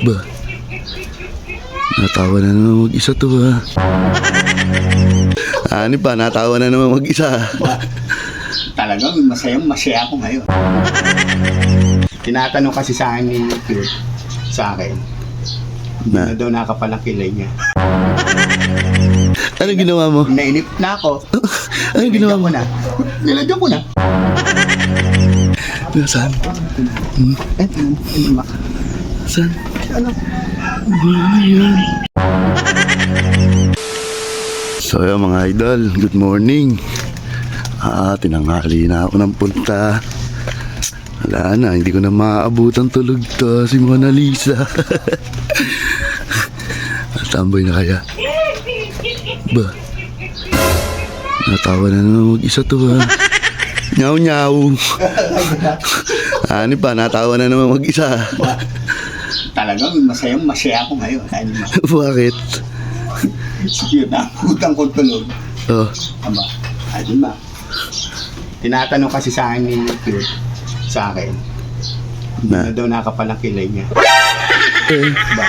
Ba? Natawa na naman mag-isa to ha. Ano pa, natawa na naman mag-isa. Talagang masayang masaya ako ngayon. Tinatanong kasi sa akin ni Phil, sa akin, na Na, daw nakapalakilay niya. anong ginawa mo? Nainip na ako. Anong ginawa mo? na. Nilagyan ko na. Nasaan? Eh, ano ma? Saan? Ano? So yun mga idol, good morning. Ah, tinanghali na ako ng punta. Wala na, hindi ko na maaabutan tulog to si Mona Lisa. Tambay na kaya. Ba? Natawa na naman mag-isa to ha. Nyaw nyaw. Ano pa, natawa na naman mag-isa. Talagang masayang masaya ako ngayon. Bakit? Sige, nakutang ko tulog. Oh, Aba, ayun ma. Tinatanong kasi sa akin ni sa akin, na. na daw nakapalakilay niya. Eh, Ba?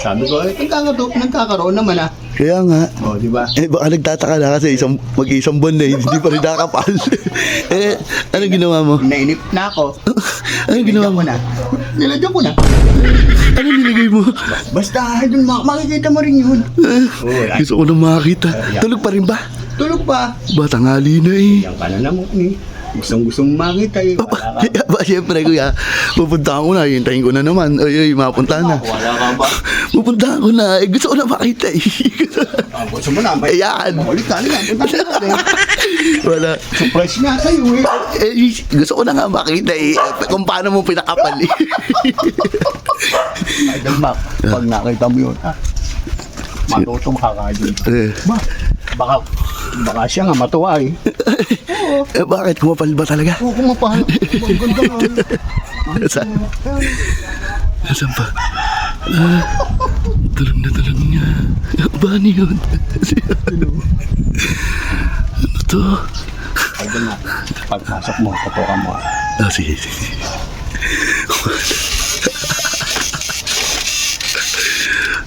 Sabi ko, eh, nagkakaroon, nagkakaroon naman ah. kaya nga. O, di ba? Eh, baka nagtataka na kasi isang, mag-isang buwan na eh, hindi pa rin nakapal. eh, ano ginawa mo? Nainip na ako. Ano ginawa mo? na. Nilagyan ko na. Ano nilagay mo? Basta, dun, mak- makikita mo rin yun. Ay, Gusto ko na makakita. Tulog pa rin ba? tulog pa. Ba, tanghali na eh. Yan ka na naman eh. Gustong gustong makita eh. Wala ka. ba, siyempre kuya, pupuntahan ko na, hintayin ko na naman. Ay, ay, mapunta na. Wala ka ba? Pupuntahan ko na, eh, gusto ko na makita eh. Ah, gusto mo na. May... Ayan. Ulit ka na. Punta na natin. Wala. Surprise nga sa'yo eh. Eh, gusto ko na nga makita eh, kung paano mo pinakapal eh. Idol Mac, pag nakita mo yun, ah, matutong ka ka dun. eh, Ba, baka, baka siya nga matuwa eh. Eh, bakit? Kumapal ba talaga? Oo, kumapahal. Ang ganda nga. Nasaan? Nasaan pa? Ah, tulog na tulog niya. Ba, ano yun? ano to? Idol Mac, pagpasok mo, tutukan mo. Ah, sige, sige.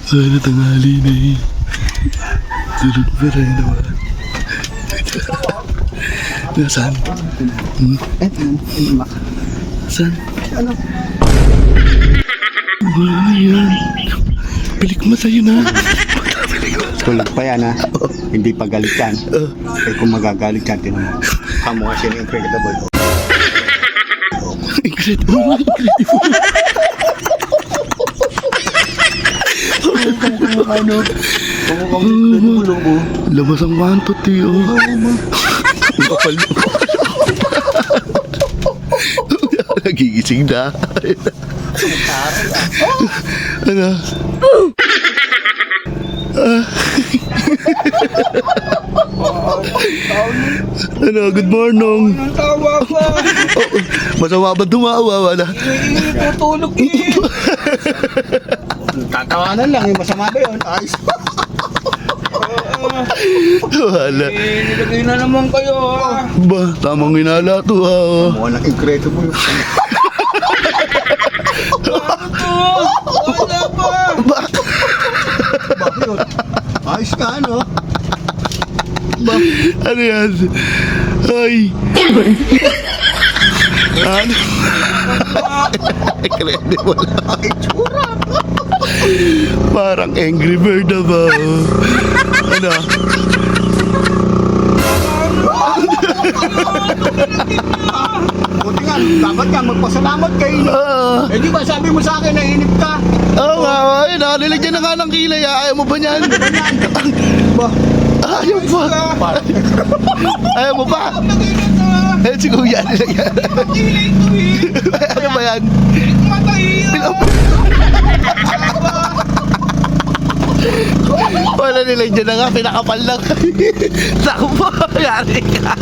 Sana tanghali na eh. Tulog pa rin naman. Nasaan? Eh, ano, Mac? Saan? Ano? Ano yan? Balik mo sa'yo na. Tulog pa yan ha. Hindi pa galit yan. Eh kung magagalit yan, tinan mo. Kamukha siya ng incredible. incredible. Incredible. Ano? Kamukha mo incredible mo. Labas ang mantot eh. Oh. Ang kapal mo. Nagigising na. ano? ano, good morning. Tawa pa. Oh, masama ba tumawa? Wala. Tutulog eh. Tatawanan lang, eh. masama ba yun? Ayos. Wala. Eh, nilagay na naman kayo ah. Ba, tamang hinala to ha. Kamukha ng incredible. Ano to? Wala pa. Bakit yun? Ayos ka, ano? Ano yan? Ay! ano? Incredible. Ay, tsura. Parang angry bird na ba? Ano? Buti nga, dapat nga magpasalamat kayo. Ah, Eh di ba sabi mo sa akin, nainip ka? Oo nga, ay, nakalilagyan na nga ng kilay. ah. Ayaw mo ba niyan? Ba? Ayaw pa. Ayaw mo pa. Lagay na sa Eh, si Kuya nilagyan. kilay ko eh. ano ba yan? Matay ah. Wala nilagyan na nga, pinakapal lang. Naku po, yari ka.